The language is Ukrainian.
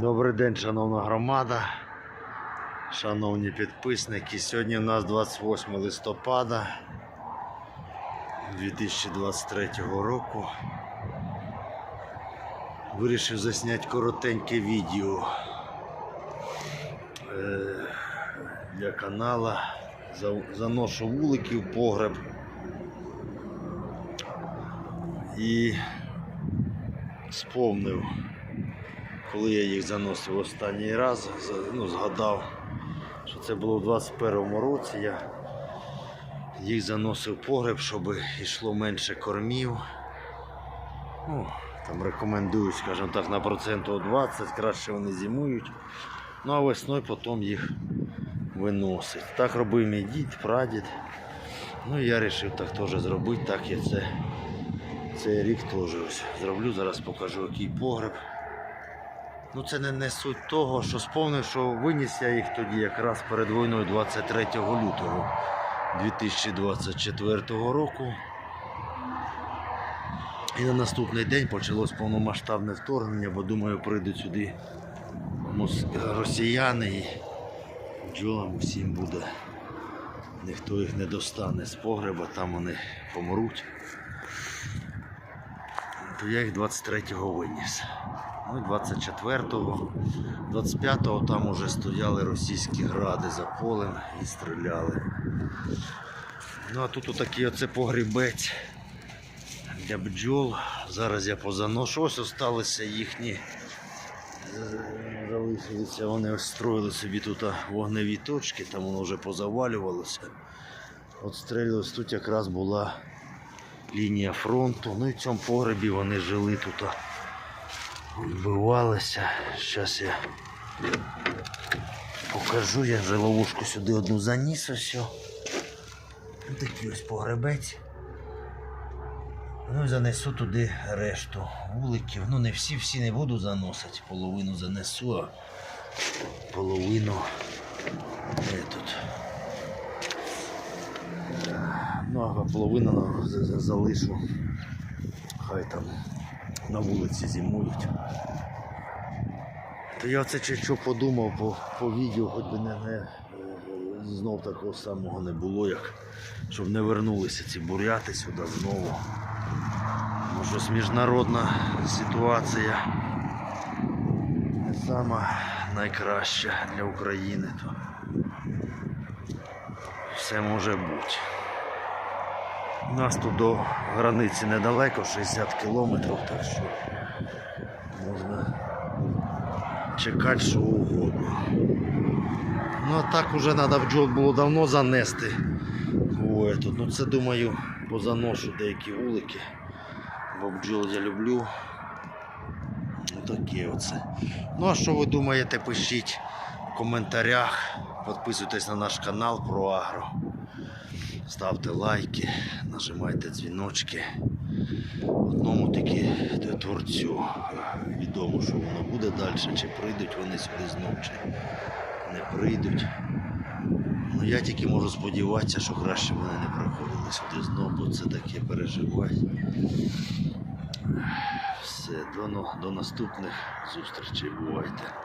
Добрий день, шановна громада, шановні підписники. Сьогодні у нас 28 листопада 2023 року. Вирішив засняти коротеньке відео е, для канала. Заношу вулики в погреб. І сповнив коли я їх заносив останній раз, ну, згадав, що це було в 21-му році. Я їх заносив погреб, щоб йшло менше кормів. Ну, там рекомендують, скажімо так, на проценту 20, краще вони зимують. Ну а весною потім їх виносить. Так робив мій дід, прадід. Ну я вирішив так теж зробити, так я це цей рік теж ось зроблю. Зараз покажу, який погреб. Ну це не, не суть того, що сповнив, що виніс я їх тоді якраз перед війною 23 лютого 2024 року. І на наступний день почалось повномасштабне вторгнення, бо думаю, прийдуть сюди росіяни і бджолам всім буде. Ніхто їх не достане з погреба, там вони помруть. То я їх 23-го виніс. Ну, і 24-го, 25-го там уже стояли російські гради за полем і стріляли. Ну а тут отакий оце погрібець для бджол. Зараз я позаношу. Ось осталися їхні. е, Залишилися, вони строїли собі тут вогневі точки, там воно вже позавалювалося. От стрілялось, тут якраз була лінія фронту. Ну і в цьому погребі вони жили тут. Вбивалися. Зараз я покажу, я вже ловушку сюди одну заніс ось. Такий ось погребець. Ну і занесу туди решту вуликів. Ну не всі всі не буду заносити, половину занесу, а половину де тут. Ну, а половину за- залишу. Хай там на вулиці зимують. То я оце чи що подумав по, по відео, хоч би не, не е, знов такого самого не було, як щоб не вернулися ці буряти сюди знову. Щось міжнародна ситуація не сама найкраща для України, то все може бути. У нас тут до границі недалеко, 60 кілометрів, так що можна чекати що угодно. Ну а так уже треба бджол було давно занести. в этот. Ну це думаю позаношу деякі вулики. Бо бджол я люблю. Таке оце. Ну а що ви думаєте, пишіть в коментарях. Підписуйтесь на наш канал про агро. Ставте лайки, нажимайте дзвіночки. Одному тільки творцю відомо, що воно буде далі, чи прийдуть вони сюди знов, чи не прийдуть. Ну я тільки можу сподіватися, що краще вони не приходили сюди знов, бо це таке переживати. Все, до, до наступних зустрічей. Бувайте.